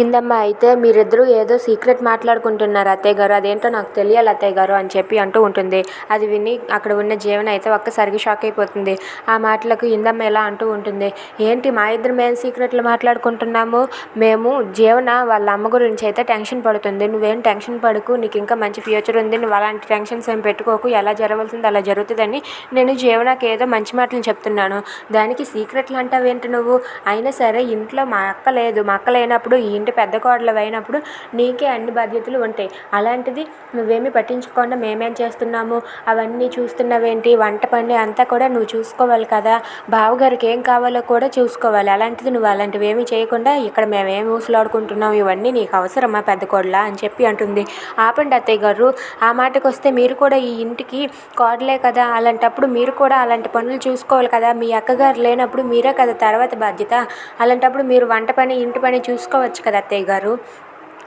ఇందమ్మ అయితే మీరిద్దరూ ఏదో సీక్రెట్ మాట్లాడుకుంటున్నారు అత్తయ్య గారు అదేంటో నాకు తెలియాలి అత్తయ్య గారు అని చెప్పి అంటూ ఉంటుంది. అది విని అక్కడ ఉన్న జీవన అయితే ఒక్కసారిగా షాక్ అయిపోతుంది. ఆ మాటలకు ఇందమ్మ ఎలా అంటూ ఉంటుంది. ఏంటి మా ఇద్దరు మేము సీక్రెట్లు మాట్లాడుకుంటున్నాము? మేము జీవన వాళ్ళ అమ్మ గురించి అయితే టెన్షన్ పడుతుంది. నువ్వేం టెన్షన్ పడకు నీకు ఇంకా మంచి ఫ్యూచర్ ఉంది నువ్వు అలాంటి టెన్షన్స్ ఏం పెట్టుకోకు. ఎలా జరగవలసింది అలా జరుగుతుందని నేను జీవనకి ఏదో మంచి మాటలు చెప్తున్నాను. దానికి సీక్రెట్లు అంటావేంటి నువ్వు? అయినా సరే ఇంట్లో మా అక్క లేదు. మా అక్క లేనప్పుడు ఈ ఇంటి పెద్ద కోడలు అయినప్పుడు నీకే అన్ని బాధ్యతలు ఉంటాయి. అలాంటిది నువ్వేమీ పట్టించుకోకుండా మేమేం చేస్తున్నాము? అవన్నీ చూస్తున్నావేంటి? వంట పని అంతా కూడా నువ్వు చూసుకోవాలి కదా. బావగారికి ఏం కావాలో కూడా చూసుకోవాలి. అలాంటిది నువ్వు అలాంటివి ఏమీ చేయకుండా ఇక్కడ మేమేం ఊసులాడుకుంటున్నాం? ఇవన్నీ నీకు అవసరమా పెద్ద కోడలా అని చెప్పి అంటుంది. ఆపండి అత్తయ్య గారు. ఆ మాటకు వస్తే మీరు కూడా ఈ ఇంటికి కోడలే కదా. అలాంటప్పుడు మీరు కూడా అలాంటి పనులు చూసుకోవాలి కదా. మీ అక్కగారు లేనప్పుడు మీరే కదా తర్వాత బాధ్యత. అలాంటప్పుడు మీరు వంట పని ఇంటి పని చూసుకోవచ్చు కదా. అత్తయ్య గారు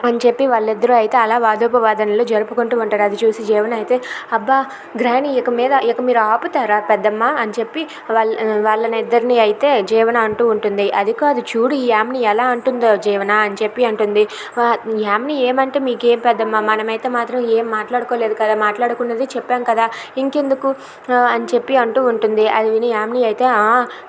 అని చెప్పి వాళ్ళిద్దరూ అయితే అలా వాదోపవాదనలు జరుపుకుంటూ ఉంటారు. అది చూసి జీవన అయితే అబ్బా గ్రాని ఇక మీద ఇక మీరు ఆపుతారా పెద్దమ్మ? అని చెప్పి వాళ్ళ వాళ్ళని ఇద్దరిని అయితే జీవన అంటూ ఉంటుంది. అది కాదు చూడు ఈ యామ్ని ఎలా అంటుందో జీవన అని చెప్పి అంటుంది. యామ్ని ఏమంటే మీకేం పెద్దమ్మ? మనమైతే మాత్రం ఏం మాట్లాడుకోలేదు కదా మాట్లాడుకున్నది చెప్పాం కదా ఇంకెందుకు? అని చెప్పి అంటూ ఉంటుంది. అది విని యామ్ని అయితే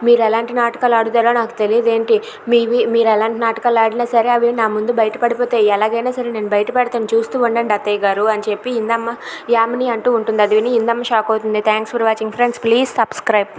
మీరు ఎలాంటి నాటకాలు ఆడుతారో నాకు తెలియదేంటి. మీవి మీరు ఎలాంటి నాటకాలు ఆడినా సరే అవి నా ముందు బయటపడిపోతాయి. ఎలాగైనా సరే నేను బయట పెడతాను చూస్తూ ఉండండి అత్తయ్య గారు అని చెప్పి ఇందమ్మ యామిని అంటూ ఉంటుంది. అది విని ఇందమ్మ షాక్ అవుతుంది. Thanks for watching friends please subscribe